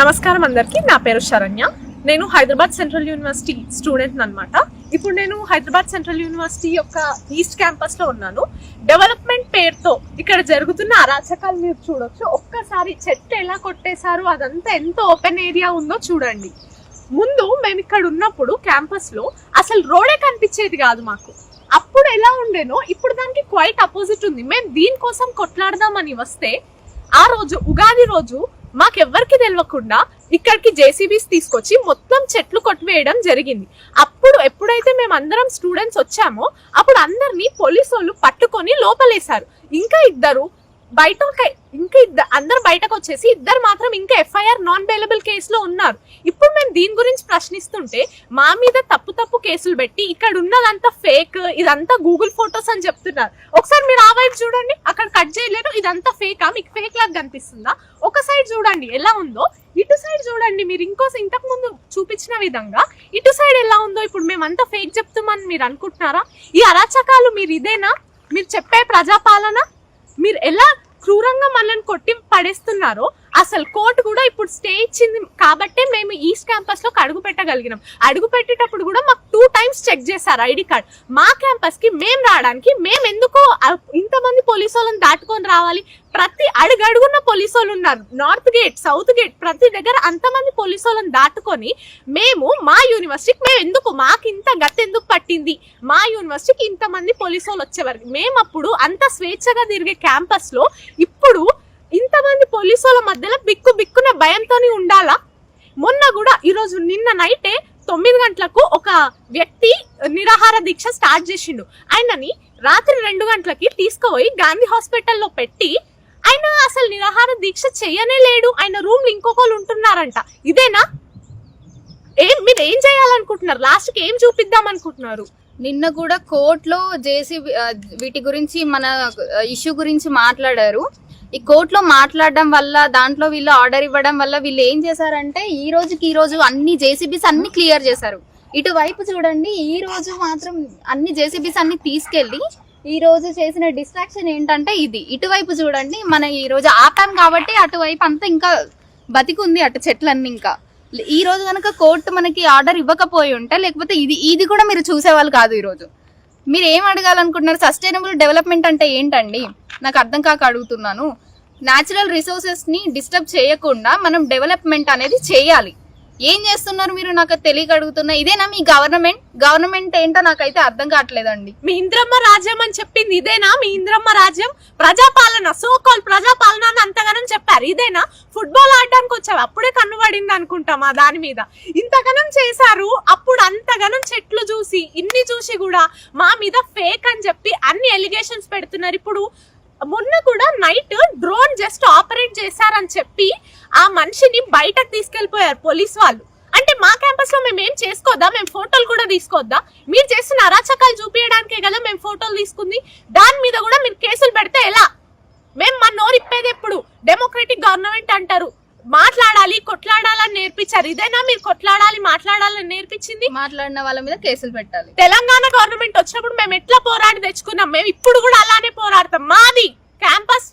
నమస్కారం అందరికీ. నా పేరు శరణ్య. నేను హైదరాబాద్ సెంట్రల్ యూనివర్సిటీ స్టూడెంట్ అనమాట ఇప్పుడు నేను హైదరాబాద్ సెంట్రల్ యూనివర్సిటీ యొక్క ఈస్ట్ క్యాంపస్లో ఉన్నాను. డెవలప్మెంట్ పేరుతో ఇక్కడ జరుగుతున్న అరాచకాలు మీరు చూడొచ్చు. ఒక్కసారి చెట్టు ఎలా కొట్టేశారు అదంతా ఎంత ఓపెన్ ఏరియా ఉందో చూడండి. ముందు మేము ఇక్కడ ఉన్నప్పుడు క్యాంపస్లో అసలు రోడే కనిపించేది కాదు మాకు. అప్పుడు ఎలా ఉండేనో ఇప్పుడు దానికి క్వైట్ అపోజిట్ ఉంది. మేము దీనికోసం కొట్లాడదామని వస్తే ఆ రోజు ఉగాది రోజు మాకెవ్వరికి తెలియకుండా ఇక్కడికి జేసీబీస్ తీసుకొచ్చి మొత్తం చెట్లు కొట్టివేయడం జరిగింది. అప్పుడు ఎప్పుడైతే మేము అందరం స్టూడెంట్స్ వచ్చామో అప్పుడు అందరినీ పోలీసు వాళ్ళు పట్టుకొని లోపలేశారు. ఇంకా ఇద్దరు బయట ఇంకా ఇద్దరు అందరు బయటకు వచ్చేసి ఇద్దరు మాత్రం ఇంకా ఎఫ్ఐఆర్ నాన్ బెయిలబుల్ కేసులో ఉన్నారు. ఇప్పుడు మేము దీని గురించి ప్రశ్నిస్తుంటే మా మీద తప్పు తప్పు కేసులు పెట్టి ఇక్కడ ఉన్నదంతా ఫేక్ ఇదంతా గూగుల్ ఫొటోస్ అని చెప్తున్నారు. ఒకసారి మీరు ఆ వైపు చూడండి అక్కడ కట్ చేయలేరు ఇదంతా ఫేకా? మీకు ఫేక్ లాగా కనిపిస్తుందా? ఒక సైడ్ చూడండి ఎలా ఉందో. ఇటు సైడ్ చూడండి మీరు ఇంకో ఇంతకు ముందు చూపించిన విధంగా ఇటు సైడ్ ఎలా ఉందో ఇప్పుడు మేమంతా ఫేక్ చెప్తామని మీరు అనుకుంటున్నారా? ఈ అరాచకాలు మీరు ఇదేనా? మీరు చెప్పే ప్రజాపాలన? మీరు ఎలా క్రూరంగా మనల్ని కొట్టి పడేస్తున్నారో అసలు కోర్టు కూడా ఇప్పుడు స్టే ఇచ్చింది. కాబట్టే మేము ఈస్ట్ క్యాంపస్లో అడుగు పెట్టగలిగినాం. అడుగు పెట్టేటప్పుడు కూడా మాకు టూ టైమ్స్ చెక్ చేశారు ఐడి కార్డ్. మా క్యాంపస్కి మేము రావడానికి మేము ఎందుకో ఇంతమంది పోలీసు వాళ్ళని దాటుకొని రావాలి? ప్రతి అడుగడుగున్న పోలీసు వాళ్ళు ఉన్నారు. నార్త్ గేట్ సౌత్ గేట్ ప్రతి దగ్గర అంతమంది పోలీసు వాళ్ళని దాటుకొని మేము మా యూనివర్సిటీకి మేము ఎందుకు మాకు ఇంత గత ఎందుకు పట్టింది? మా యూనివర్సిటీకి ఇంతమంది పోలీసు వాళ్ళు వచ్చేవారు. మేము అప్పుడు అంత స్వేచ్ఛగా తిరిగే క్యాంపస్లో ఇప్పుడు ఇంతమంది పోలీసు వాళ్ళ మధ్యలో బిక్కు బిక్కున భయంతోనే ఉండాలా? మొన్న కూడా ఈరోజు నిన్న నైటే తొమ్మిది గంటలకు ఒక వ్యక్తి నిరాహార దీక్ష స్టార్ట్ చేసిండు. ఆయనని రాత్రి రెండు గంటలకి తీసుకుపోయి గాంధీ హాస్పిటల్లో పెట్టి ఆయన అసలు నిరాహార దీక్ష చేయనే లేడు. ఆయన రూమ్ ఇంకొకరు ఉంటున్నారంట. ఇదేనా? ఏం మీరు ఏం చేయాలనుకుంటున్నారు? లాస్ట్కి ఏం చూపిద్దాం అనుకుంటున్నారు నిన్న కూడా కోర్టులో జేసీ వీటి గురించి మన ఇష్యూ గురించి మాట్లాడారు. ఈ కోర్టులో మాట్లాడడం వల్ల దాంట్లో వీళ్ళు ఆర్డర్ ఇవ్వడం వల్ల వీళ్ళు ఏం చేశారంటే ఈ రోజుకి ఈ రోజు అన్ని జేసీబీస్ అన్ని క్లియర్ చేశారు. ఇటువైపు చూడండి ఈ రోజు మాత్రం అన్ని జేసీబీస్ అన్ని తీసుకెళ్ళి ఈ రోజు చేసిన డిస్ట్రాక్షన్ ఏంటంటే ఇది. ఇటువైపు చూడండి మన ఈ రోజు ఆపాం కాబట్టి అటువైపు అంతా ఇంకా బతికుంది అటు చెట్లన్నీ ఇంకా. ఈ రోజు కనుక కోర్టు మనకి ఆర్డర్ ఇవ్వకపోయి ఉంటే లేకపోతే ఇది ఇది కూడా మీరు చూసేవాళ్ళు కాదు ఈ రోజు. మీరు ఏం అడగాలనుకుంటున్నారు? సస్టైనబుల్ డెవలప్మెంట్ అంటే ఏంటండి? నాకు అర్థం కాక అడుగుతున్నాను. న్యాచురల్ రిసోర్సెస్ని డిస్టర్బ్ చేయకుండా మనం డెవలప్మెంట్ అనేది చేయాలి. ఏం చేస్తున్నారు మీరు? నాకు తెలియక అడుగుతున్నా. ఇదేనా మీ గవర్నమెంట్? గవర్నమెంట్ ఏంటో నాకైతే అర్థం కావట్లేదండి. మీ ఇంద్రమ్మ రాజ్యం అని చెప్పింది ఇదేనా? మీ ఇంద్రమ్మ రాజ్యం? ప్రజాపాలన సో కాల్ ప్రజాపాలన అని అంతగానం చెప్పారు. ఇదేనా? ఫుట్బాల్ ఆడడానికి వచ్చావు? అప్పుడే కన్ను పడింది అనుకుంటాం దాని మీద. ఇంతగానం చేశారు. అప్పుడు అంతగానం చెట్లు చూసి ఇన్ని చూసి కూడా మా మీద ఫేక్ అని చెప్పి అన్ని ఎలిగేషన్స్ పెడుతున్నారు. ఇప్పుడు మొన్న కూడా నైట్ డ్రోన్ జస్ట్ ఆపరేట్ చేశారని చెప్పి ఆ మనిషిని బయటకు తీసుకెళ్ళిపోయారు పోలీస్ వాళ్ళు. అంటే మా క్యాంపస్లో మేము ఏం చేసుకోవద్దా మేము ఫోటోలు కూడా తీసుకోవద్దా మీరు చేస్తున్న అరాచకాలు చూపించడానికే కదా మేము ఫోటోలు తీసుకుంది. దాని మీద కూడా మీరు కేసులు పెడితే ఎలా? మేము మా నోరు ఇప్పేది ఎప్పుడు? డెమోక్రటిక్ గవర్నమెంట్ అంటారు. మాట్లాడాలి కొట్లాడాలని నేర్పించారు. ఇదేనా మీరు కొట్లాడాలి మాట్లాడాలని నేర్పించింది? మాట్లాడిన వాళ్ళ మీద కేసులు పెట్టాలి. తెలంగాణ గవర్నమెంట్ వచ్చినప్పుడు మేము ఎట్లా పోరాడి తెచ్చుకున్నాం? మేము ఇప్పుడు కూడా అలానే పోరాడతాం మాది క్యాంపస్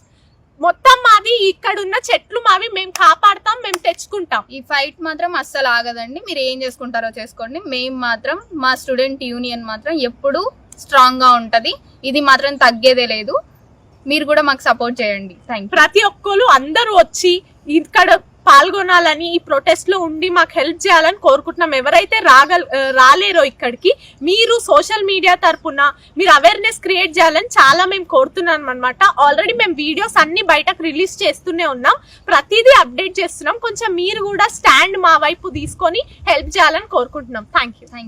మొత్తం మాది ఇక్కడ ఉన్న చెట్లు మావి మేము కాపాడతాం మేము తెచ్చుకుంటాం. ఈ ఫైట్ మాత్రం అస్సలు ఆగదండి. మీరు ఏం చేసుకుంటారో చేసుకోండి. మేము మాత్రం మా స్టూడెంట్ యూనియన్ మాత్రం ఎప్పుడూ స్ట్రాంగ్గా ఉంటది. ఇది మాత్రం తగ్గేదే లేదు. మీరు కూడా మాకు సపోర్ట్ చేయండి. థ్యాంక్ ప్రతి ఒక్కరు అందరూ వచ్చి ఇక్కడ పాల్గొనాలని ఈ ప్రొటెస్ట్లో ఉండి మాకు హెల్ప్ చేయాలని కోరుకుంటున్నాం. ఎవరైతే రాగల రాలేరో ఇక్కడికి మీరు సోషల్ మీడియా తరపున మీరు అవేర్నెస్ క్రియేట్ చేయాలని చాలా మేము కోరుతున్నాం అనమాట ఆల్రెడీ మేము వీడియోస్ అన్ని బయటకు రిలీజ్ చేస్తూనే ఉన్నాం. ప్రతిదీ అప్డేట్ చేస్తున్నాం. కొంచెం మీరు కూడా స్టాండ్ మా వైపు తీసుకొని హెల్ప్ చేయాలని కోరుకుంటున్నాం. Thank you thank